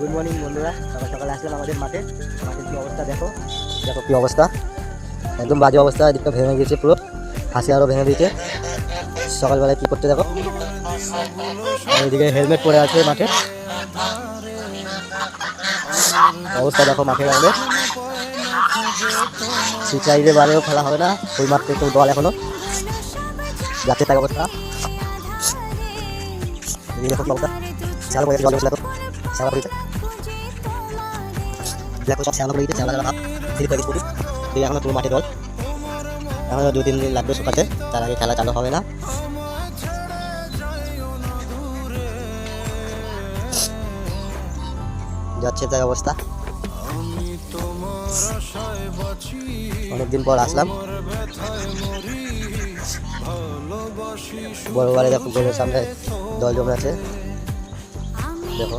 Good morning বন্ধুরা। সকাল সকালে আসলাম আমাদের মাঠে। মাঠের কি অবস্থা দেখো? দেখো কি অবস্থা। একদম বাজে অবস্থা, এদিকটা ভেঙে গেছে পুরো। হাসি আরও ভেঙে দিয়েছে। সকালবেলায় কী করতে দেখো? এদিকে হেলমেট পরে আছে মাঠে। অবস্থা দেখো মাঠের আমাদের সিচাইলে বারেও খেলা হবে না। ওই মাঠ থেকে দল এখনও। যাচ্ছে তাই অবস্থা। দেখো কি শ্যালো পড়েছে জল দেখো সব শ্যালো পড়েছে শ্যালা ভাব পড়ি এখনও পুরো মাঠে দু তিন দিন লাগবে শুকাতে তার আগে খেলা চালু হবে না। যাচ্ছে তাই অবস্থা। অনেকদিন পর আসলাম। বড় বাড়ি দেখো গোলের সামনে দল জমে আছে দেখো।